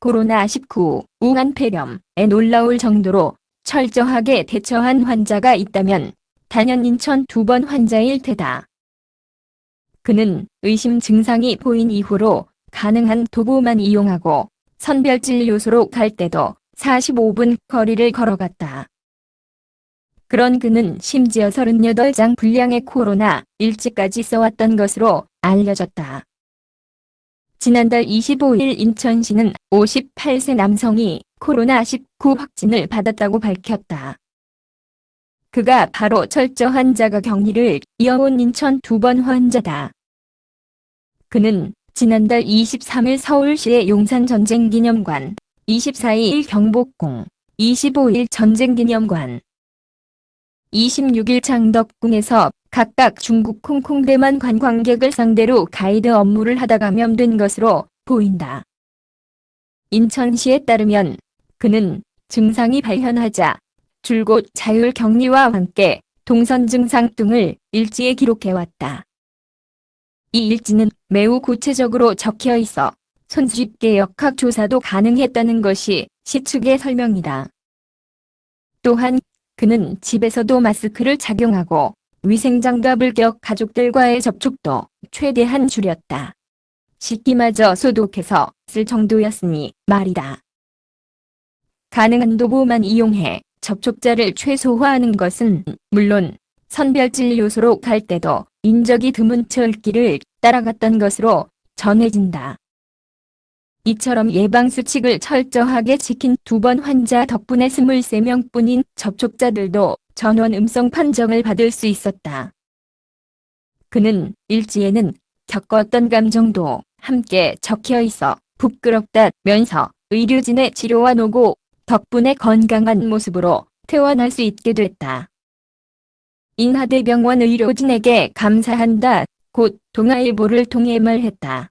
코로나19 우한 폐렴에 놀라울 정도로 철저하게 대처한 환자가 있다면 단연 인천 두 번 환자일 테다. 그는 의심 증상이 보인 이후로 가능한 도보만 이용하고 선별진료소로 갈 때도 45분 거리를 걸어갔다. 그런 그는 심지어 38장 분량의 코로나 일지까지 써왔던 것으로 알려졌다. 지난달 25일 인천시는 58세 남성이 코로나19 확진을 받았다고 밝혔다. 그가 바로 철저한 자가 격리를 이어온 인천 두 번 환자다. 그는 지난달 23일 서울시의 용산전쟁기념관, 24일 경복궁, 25일 전쟁기념관, 26일 창덕궁에서 각각 중국 홍콩 대만 관광객을 상대로 가이드 업무를 하다 감염된 것으로 보인다. 인천시에 따르면 그는 증상이 발현하자 줄곧 자율 격리와 함께 동선 증상 등을 일지에 기록해왔다. 이 일지는 매우 구체적으로 적혀 있어 손쉽게 역학 조사도 가능했다는 것이 시 측의 설명이다. 또한 그는 집에서도 마스크를 착용하고 위생장갑을 껴 가족들과의 접촉도 최대한 줄였다. 식기마저 소독해서 쓸 정도였으니 말이다. 가능한 도보만 이용해 접촉자를 최소화하는 것은 물론 선별진료소로 갈 때도 인적이 드문 철길을 따라갔던 것으로 전해진다. 이처럼 예방수칙을 철저하게 지킨 두 번 환자 덕분에 23명뿐인 접촉자들도 전원 음성 판정을 받을 수 있었다. 그는 일지에는 겪었던 감정도 함께 적혀 있어 부끄럽다면서 의료진의 치료와 노고 덕분에 건강한 모습으로 퇴원할 수 있게 됐다. 인하대병원 의료진에게 감사한다. 곧 동아일보를 통해 말했다.